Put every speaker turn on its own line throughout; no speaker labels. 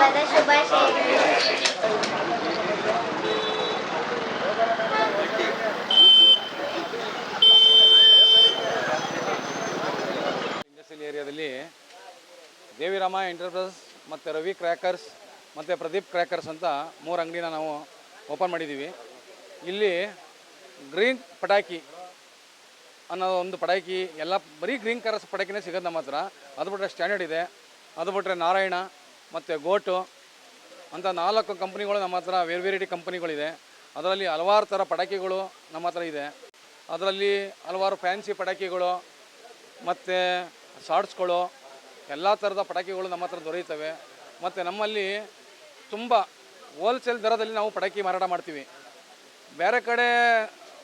ಹಬ್ಬದ ಶುಭಾಶಯಗಳು
ಇಂಡಸ್ಟ್ರಿಯಲ್ ಏರಿಯಾದಲ್ಲಿ ದೇವಿರಾಮ ಎಂಟರ್ಪ್ರೈಸ್ ಮತ್ತು ರವಿ ಕ್ರ್ಯಾಕರ್ಸ್ ಮತ್ತು ಪ್ರದೀಪ್ ಕ್ರ್ಯಾಕರ್ಸ್ ಅಂತ ಮೂರು ಅಂಗಡಿನ ನಾವು ಓಪನ್ ಮಾಡಿದ್ದೀವಿ. ಇಲ್ಲಿ ಗ್ರೀನ್ ಪಟಾಕಿ ಅನ್ನೋ ಒಂದು ಪಟಾಕಿ ಎಲ್ಲ ಬರೀ ಗ್ರೀನ್ ಕಲರ್ಸ್ ಪಟಾಕಿನೇ ಸಿಗೋದು ನಮ್ಮ ಹತ್ರ. ಅದು ಬಿಟ್ಟರೆ ಸ್ಟ್ಯಾಂಡರ್ಡ್ ಇದೆ. ಅದು ಬಿಟ್ಟರೆ ನಾರಾಯಣ ಮತ್ತು ಗೋಟು, ಅಂತ ನಾಲ್ಕು ಕಂಪ್ನಿಗಳು ನಮ್ಮ ಹತ್ರ ವೇರ್ ವೆರೈಟಿ ಕಂಪ್ನಿಗಳಿದೆ. ಅದರಲ್ಲಿ ಹಲವಾರು ಥರ ಪಟಾಕಿಗಳು ನಮ್ಮ ಹತ್ರ ಇದೆ. ಅದರಲ್ಲಿ ಹಲವಾರು ಫ್ಯಾನ್ಸಿ ಪಟಾಕಿಗಳು, ಮತ್ತು ಶಾರ್ಟ್ಸ್ಗಳು, ಎಲ್ಲ ಥರದ ಪಟಾಕಿಗಳು ನಮ್ಮ ಹತ್ರ ದೊರೆಯುತ್ತವೆ. ಮತ್ತು ನಮ್ಮಲ್ಲಿ ತುಂಬ ಹೋಲ್ಸೇಲ್ ದರದಲ್ಲಿ ನಾವು ಪಟಾಕಿ ಮಾರಾಟ ಮಾಡ್ತೀವಿ. ಬೇರೆ ಕಡೆ,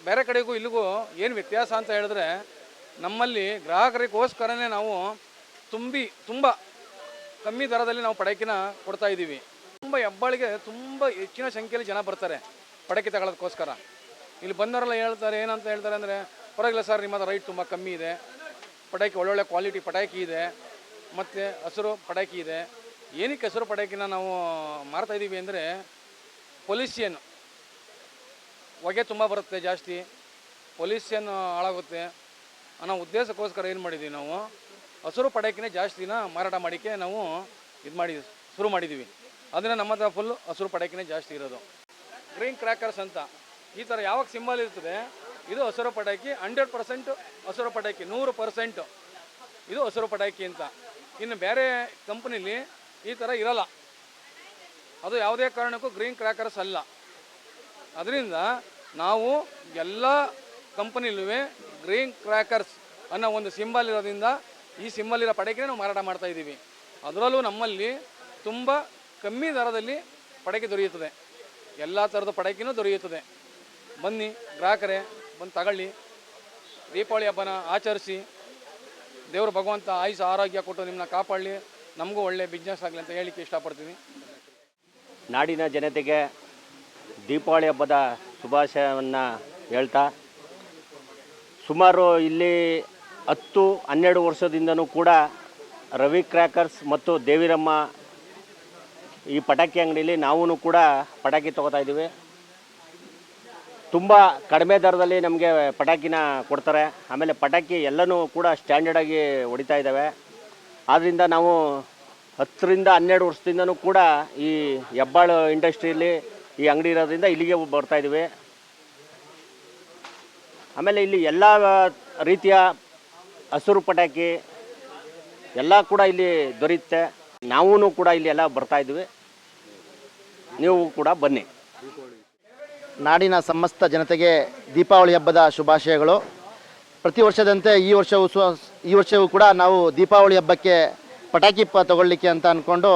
ಬೇರೆ ಕಡೆಗೂ ಇಲ್ಲಿಗೂ ಏನು ವ್ಯತ್ಯಾಸ ಅಂತ ಹೇಳಿದ್ರೆ, ನಮ್ಮಲ್ಲಿ ಗ್ರಾಹಕರಿಗೋಸ್ಕರನೇ ನಾವು ತುಂಬಿ, ತುಂಬ ಕಮ್ಮಿ ದರದಲ್ಲಿ ನಾವು ಪಡಕಿನ ಕೊಡ್ತಾ ಇದ್ದೀವಿ. ತುಂಬ ಹೆಬ್ಬಾಳಿಗೆ ತುಂಬ ಹೆಚ್ಚಿನ ಸಂಖ್ಯೆಯಲ್ಲಿ ಜನ ಬರ್ತಾರೆ ಪಟಾಕಿ ತಗೊಳ್ಳೋದಕ್ಕೋಸ್ಕರ ಇಲ್ಲಿ ಬಂದವರೆಲ್ಲ ಹೇಳ್ತಾರೆ, ಏನಂತ ಹೇಳ್ತಾರೆ ಅಂದರೆ, ಪರವಾಗಿಲ್ಲ ಸರ್ ನಿಮ್ಮ ರೈಟ್ ತುಂಬ ಕಮ್ಮಿ ಇದೆ. ಪಟಾಕಿ ಒಳ್ಳೊಳ್ಳೆ ಕ್ವಾಲಿಟಿ ಪಟಾಕಿ ಇದೆ. ಮತ್ತು ಹಸಿರು ಪಟಾಕಿ ಇದೆ. ಏನಕ್ಕೆ ಹಸಿರು ಪಟಾಕಿನ ನಾವು ಮಾರ್ತಾ ಇದ್ದೀವಿ ಅಂದರೆ ಪೊಲ್ಯೂಷನ್ ಹೊಗೆ ತುಂಬ ಬರುತ್ತೆ ಜಾಸ್ತಿ. ಪೊಲ್ಯೂಷನ್ ಹಾಳಾಗುತ್ತೆ. ಅನ್ನೋ ಉದ್ದೇಶಕ್ಕೋಸ್ಕರ ಏನು ಮಾಡಿದ್ದೀವಿ ನಾವು? ಹಸಿರು ಪಟಾಕಿನೇ ದಿನ ಮಾರಾಟ ಮಾಡಿಕೆ ನಾವು ಇದು ಮಾಡಿ, ಶುರು ಮಾಡಿದ್ದೀವಿ ಅದನ್ನು ನಮ್ಮ ಹತ್ರ ಫುಲ್ ಹಸಿರು ಪಟಾಕಿನೇ ಜಾಸ್ತಿ ಇರೋದು. ಗ್ರೀನ್ ಕ್ರ್ಯಾಕರ್ಸ್ ಅಂತ. ಈ ಥರ ಯಾವಾಗ ಸಿಂಬಲ್ ಇರ್ತದೆ, ಇದು ಹಸಿರು ಪಟಾಕಿ ಹಂಡ್ರೆಡ್ ಪರ್ಸೆಂಟ್ ಹಸಿರು ಪಟಾಕಿ ನೂರು ಪರ್ಸೆಂಟು ಇದು ಹಸಿರು ಪಟಾಕಿ ಅಂತ. ಇನ್ನು ಬೇರೆ ಕಂಪ್ನಿಲಿ ಈ ಥರ ಇರಲ್ಲ. ಅದು ಯಾವುದೇ ಕಾರಣಕ್ಕೂ ಗ್ರೀನ್ ಕ್ರ್ಯಾಕರ್ಸ್ ಅಲ್ಲ. ಅದರಿಂದ ನಾವು ಎಲ್ಲ ಕಂಪನಿಲೂ ಗ್ರೀನ್ ಕ್ರ್ಯಾಕರ್ಸ್ ಅನ್ನೋ ಒಂದು ಸಿಂಬಲ್ ಇರೋದ್ರಿಂದ ಈ ಸಿಮ್ಮಲ್ಲಿರೋ ಪಟಾಕಿನೇ ನಾವು ಮಾರಾಟ ಮಾಡ್ತಾ ಇದ್ದೀವಿ. ಅದರಲ್ಲೂ ನಮ್ಮಲ್ಲಿ ತುಂಬ ಕಮ್ಮಿ ದರದಲ್ಲಿ ಪಟಾಕಿ ದೊರೆಯುತ್ತದೆ. ಎಲ್ಲ ಥರದ ಪಟಾಕಿನೂ ದೊರೆಯುತ್ತದೆ. ಬನ್ನಿ ಗ್ರಾಹಕರೇ, ಬಂದು ತಗೊಳ್ಳಿ. ದೀಪಾವಳಿ ಹಬ್ಬನ ಆಚರಿಸಿ. ದೇವರು ಭಗವಂತ ಆಯುಷ ಆರೋಗ್ಯ ಕೊಟ್ಟು ನಿಮ್ಮನ್ನ ಕಾಪಾಡಲಿ. ನಮಗೂ ಒಳ್ಳೆ ಬಿಸ್ನೆಸ್ ಆಗಲಿ ಅಂತ ಹೇಳಿಕ್ಕೆ ಇಷ್ಟಪಡ್ತೀನಿ.
ನಾಡಿನ ಜನತೆಗೆ ದೀಪಾವಳಿ ಹಬ್ಬದ ಶುಭಾಶಯವನ್ನು ಹೇಳ್ತಾ, ಸುಮಾರು ಇಲ್ಲಿ ಹತ್ತು, ಹನ್ನೆರಡು ವರ್ಷದಿಂದನೂ ಕೂಡ ರವಿ ಕ್ರ್ಯಾಕರ್ಸ್ ಮತ್ತು ದೇವಿರಮ್ಮ ಈ ಪಟಾಕಿ ಅಂಗಡಿಯಲ್ಲಿ ನಾವೂ ಕೂಡ ಪಟಾಕಿ ತೊಗೋತಾ ಇದ್ದೀವಿ. ತುಂಬ ಕಡಿಮೆ ದರದಲ್ಲಿ ನಮಗೆ ಪಟಾಕಿನ ಕೊಡ್ತಾರೆ. ಆಮೇಲೆ ಪಟಾಕಿ ಎಲ್ಲನೂ ಕೂಡ ಸ್ಟ್ಯಾಂಡರ್ಡಾಗಿ ಹೊಡಿತಾ ಇದ್ದಾವೆ. ಆದ್ದರಿಂದ ನಾವು ಹತ್ತರಿಂದ ಹನ್ನೆರಡು ವರ್ಷದಿಂದನೂ ಕೂಡ ಈ ಹೆಬ್ಬಾಳು ಇಂಡಸ್ಟ್ರಿಯಲ್ಲಿ ಈ ಅಂಗಡಿ ಇರೋದ್ರಿಂದ ಇಲ್ಲಿಗೆ ಬರ್ತಾಯಿದ್ದೀವಿ ಆಮೇಲೆ ಇಲ್ಲಿ ಎಲ್ಲ ರೀತಿಯ ಹಸಿರು ಪಟಾಕಿ ಎಲ್ಲ ಕೂಡ ಇಲ್ಲಿ ದೊರೆಯುತ್ತೆ. ನಾವೂ ಕೂಡ ಇಲ್ಲಿ ಎಲ್ಲ ಬರ್ತಾ ಇದ್ವಿ ನೀವು ಕೂಡ ಬನ್ನಿ.
ನಾಡಿನ ಸಮಸ್ತ ಜನತೆಗೆ ದೀಪಾವಳಿ ಹಬ್ಬದ ಶುಭಾಶಯಗಳು. ಪ್ರತಿ ವರ್ಷದಂತೆ ಈ ವರ್ಷವೂ ಸ್ವ ಈ ವರ್ಷವೂ ಕೂಡ ನಾವು ದೀಪಾವಳಿ ಹಬ್ಬಕ್ಕೆ ಪಟಾಕಿ ಪ ತಗೊಳ್ಳಿಕ್ಕೆ ಅಂತ ಅಂದ್ಕೊಂಡು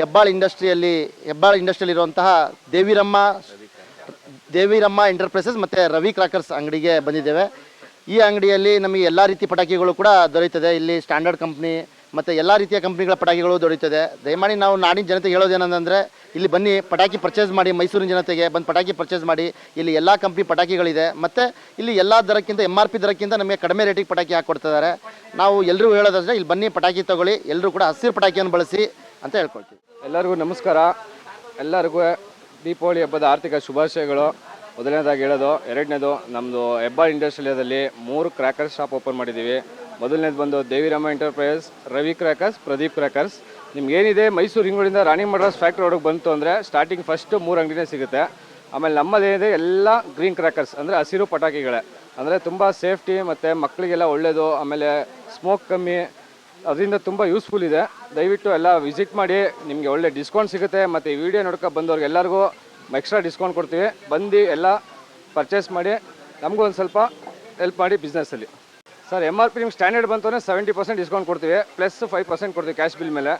ಹೆಬ್ಬಾಳ್ ಇಂಡಸ್ಟ್ರಿಯಲ್ಲಿ, ಹೆಬ್ಬಾಳ್ ಇಂಡಸ್ಟ್ರಿಯಲ್ಲಿರುವಂತಹ ದೇವಿರಮ್ಮ ದೇವಿರಮ್ಮ ಎಂಟರ್ಪ್ರೈಸಸ್ ಮತ್ತು ರವಿ ಕ್ರಾಕರ್ಸ್ ಅಂಗಡಿಗೆ ಬಂದಿದ್ದೇವೆ. ಈ ಅಂಗಡಿಯಲ್ಲಿ ನಮಗೆ ಎಲ್ಲ ರೀತಿ ಪಟಾಕಿಗಳು ಕೂಡ ದೊರೆಯುತ್ತದೆ. ಇಲ್ಲಿ ಸ್ಟ್ಯಾಂಡರ್ಡ್ ಕಂಪ್ನಿ ಮತ್ತು ಎಲ್ಲ ರೀತಿಯ ಕಂಪ್ನಿಗಳ ಪಟಾಕಿಗಳು ದೊರೆಯುತ್ತದೆ. ದಯಮಾಡಿ ನಾವು ನಾಡಿನ ಜನತೆಗೆ ಹೇಳೋದೇನಂದರೆ, ಇಲ್ಲಿ ಬನ್ನಿ, ಪಟಾಕಿ ಪರ್ಚೇಸ್ ಮಾಡಿ, ಮೈಸೂರಿನ ಜನತೆಗೆ ಬಂದು ಪಟಾಕಿ ಪರ್ಚೇಸ್ ಮಾಡಿ. ಇಲ್ಲಿ ಎಲ್ಲ ಕಂಪ್ನಿ ಪಟಾಕಿಗಳಿದೆ. ಮತ್ತು ಇಲ್ಲಿ ಎಲ್ಲ ದರಕ್ಕಿಂತ ಎಂ ಆರ್ ಪಿ ದರಕ್ಕಿಂತ ನಮಗೆ ಕಡಿಮೆ ರೇಟಿಗೆ ಪಟಾಕಿ ಹಾಕ್ಕೊಡ್ತಿದ್ದಾರೆ ನಾವು ಎಲ್ಲರೂ ಹೇಳೋದಾದ್ರೆ, ಇಲ್ಲಿ ಬನ್ನಿ, ಪಟಾಕಿ ತಗೊಳ್ಳಿ. ಎಲ್ಲರೂ ಕೂಡ ಹಸಿರು ಪಟಾಕಿಯನ್ನು ಬಳಸಿ ಅಂತ ಹೇಳ್ಕೊಳ್ತೀವಿ.
ಎಲ್ಲರಿಗೂ ನಮಸ್ಕಾರ. ಎಲ್ಲರಿಗೂ ದೀಪಾವಳಿ ಹಬ್ಬದ ಆರ್ಥಿಕ ಶುಭಾಶಯಗಳು. ಮೊದಲನೇದಾಗಿ ಹೇಳೋದು, ಎರಡನೇದು ನಮ್ಮದು ಹೆಬ್ಬಾಳ್ ಇಂಡಸ್ಟ್ರಿಯದಲ್ಲಿ ಮೂರು ಕ್ರ್ಯಾಕರ್ಸ್ ಶಾಪ್ ಓಪನ್ ಮಾಡಿದ್ದೀವಿ. ಮೊದಲನೇದು ಬಂದು Devirama enterprise Ravi crackers Pradeep crackers ನಿಮ್ಗೆ ಏನಿದೆ ಮೈಸೂರು ಹಿಂಗಳಿಂದ ರಾಣಿ ಮಡ್ರಾಸ್ ಫ್ಯಾಕ್ಟ್ರಿ ಒಳಗೆ ಬಂತು ಅಂದರೆ ಸ್ಟಾರ್ಟಿಂಗ್ ಫಸ್ಟ್ ಮೂರು ಅಂಗಡಿನೇ ಸಿಗುತ್ತೆ. ಆಮೇಲೆ ನಮ್ಮದೇನಿದೆ ಎಲ್ಲ ಗ್ರೀನ್ ಕ್ರ್ಯಾಕರ್ಸ್ ಅಂದರೆ ಹಸಿರು ಪಟಾಕಿಗಳೇ. ಅಂದರೆ ತುಂಬ ಸೇಫ್ಟಿ ಮತ್ತು ಮಕ್ಕಳಿಗೆಲ್ಲ ಒಳ್ಳೆಯದು ಆಮೇಲೆ ಸ್ಮೋಕ್ ಕಮ್ಮಿ, ಅದರಿಂದ ತುಂಬ ಯೂಸ್ಫುಲ್ ಇದೆ. ದಯವಿಟ್ಟು ಎಲ್ಲ ವಿಸಿಟ್ ಮಾಡಿ, ನಿಮಗೆ ಒಳ್ಳೆ ಡಿಸ್ಕೌಂಟ್ ಸಿಗುತ್ತೆ. ಮತ್ತು ಈ ವಿಡಿಯೋ ನೋಡ್ಕೊ ಬಂದವ್ರಿಗೆ ಎಲ್ಲರಿಗೂ ಎಕ್ಸ್ಟ್ರಾ ಡಿಸ್ಕೌಂಟ್ ಕೊಡ್ತೀವಿ. ಬಂದು ಎಲ್ಲ ಪರ್ಚೇಸ್ ಮಾಡಿ ನಮಗೂ ಒಂದು ಸ್ವಲ್ಪ ಹೆಲ್ಪ್ ಮಾಡಿ ಬಿಸ್ನೆಸ್ಸಲ್ಲಿ ಸರ್ ಎಂ ಆರ್ ಪಿ ನಿಮ್ಗೆ ಸ್ಟ್ಯಾಂಡರ್ಡ್ ಬಂತು ಅಂದರೆ ಸೆವೆಂಟಿ ಪರ್ಸೆಂಟ್ ಡಿಸ್ಕೌಂಟ್ ಕೊಡ್ತೀವಿ. ಪ್ಲಸ್ ಫೈವ್ ಪರ್ಸೆಂಟ್ ಕೊಡ್ತೀವಿ ಕ್ಯಾಶ್ ಬಿಲ್ ಮೇಲೆ.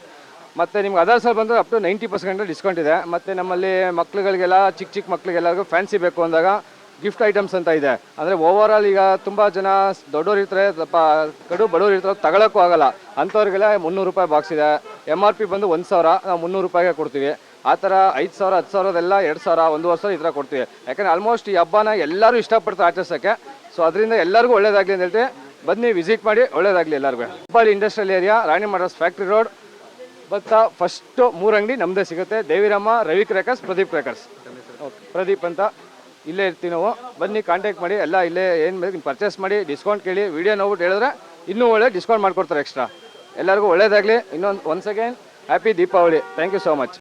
ಮತ್ತು ನಿಮ್ಗೆ ಅದರ್ಸಲ್ಲಿ ಬಂದರೆ up to ninety percent discount ಇದೆ. ಮತ್ತು ನಮ್ಮಲ್ಲಿ ಮಕ್ಳುಗಳಿಗೆಲ್ಲ ಚಿಕ್ಕ ಚಿಕ್ಕ ಮಕ್ಳಿಗೆಲ್ಲರಿಗೂ ಫ್ಯಾನ್ಸಿ ಬೇಕು ಅಂದಾಗ ಗಿಫ್ಟ್ ಐಟಮ್ಸ್ ಅಂತ ಇದೆ. ಅಂದರೆ ಓವರ್ ಆಲ್ ಈಗ ತುಂಬ ಜನ ದೊಡ್ಡವ್ರು ಇರ್ತಾರೆ, ಸ್ವಲ್ಪ ಕಡು ಬಡವ್ರು ಇರ್ತಾರೆ ತಗೊಳಕ್ಕೂ ಆಗಲ್ಲ. ಅಂಥವ್ರಿಗೆಲ್ಲ ಮುನ್ನೂರು ರೂಪಾಯಿ ಬಾಕ್ಸ್ ಇದೆ. ಎಂ ಆರ್ ಪಿ ಬಂದು ಒಂದು ಸಾವಿರ, ನಾವು ಮುನ್ನೂರು ರೂಪಾಯಿಗೆ ಕೊಡ್ತೀವಿ. ಆ ಥರ ಐದು ಸಾವಿರ, ಹತ್ತು ಸಾವಿರದೆಲ್ಲ ಎರಡು ಸಾವಿರ ಒಂದೂವರೆ ಸಾವಿರ ಈ ಥರ ಕೊಡ್ತೀವಿ. ಯಾಕಂದರೆ ಆಲ್ಮೋಸ್ಟ್ ಈ ಹಬ್ಬನ ಎಲ್ಲರೂ ಇಷ್ಟಪಡ್ತಾರೆ ಆಚರಿಸೋಕ್ಕೆ. ಸೊ ಅದರಿಂದ ಎಲ್ಲರಿಗೂ ಒಳ್ಳೇದಾಗಲಿ ಅಂತ ಹೇಳ್ತೀವಿ. ಬನ್ನಿ ವಿಸಿಟ್ ಮಾಡಿ, ಒಳ್ಳೇದಾಗಲಿ ಎಲ್ಲರಿಗೂ. Hubballi industrial area Rani Madras factory road
ಭತ್ತ ಫಸ್ಟು ಮೂರು ಅಂಗಡಿ ನಮ್ಮದೇ ಸಿಗುತ್ತೆ. ದೇವಿರಮ್ಮ, ರವಿ ಕ್ರೇಕರ್ಸ್ ಪ್ರದೀಪ್ ಕ್ರೇಕರ್ಸ್ ಪ್ರದೀಪ್ ಅಂತ ಇಲ್ಲೇ ಇರ್ತೀವಿ ನಾವು. ಬನ್ನಿ ಕಾಂಟ್ಯಾಕ್ಟ್ ಮಾಡಿ, ಎಲ್ಲ ಇಲ್ಲೇ ಏನು ಬೇಕು ಪರ್ಚೇಸ್ ಮಾಡಿ ಡಿಸ್ಕೌಂಟ್ ಕೇಳಿ ವಿಡಿಯೋ ನೋಡ್ಬಿಟ್ಟು ಹೇಳಿದ್ರೆ ಇನ್ನೂ ಒಳ್ಳೆ ಡಿಸ್ಕೌಂಟ್ ಮಾಡಿಕೊಡ್ತಾರೆ ಎಕ್ಸ್ಟ್ರಾ ಎಲ್ಲರಿಗೂ ಒಳ್ಳೇದಾಗಲಿ. ಇನ್ನೊಂದು once again happy Deepavali. Thank you so much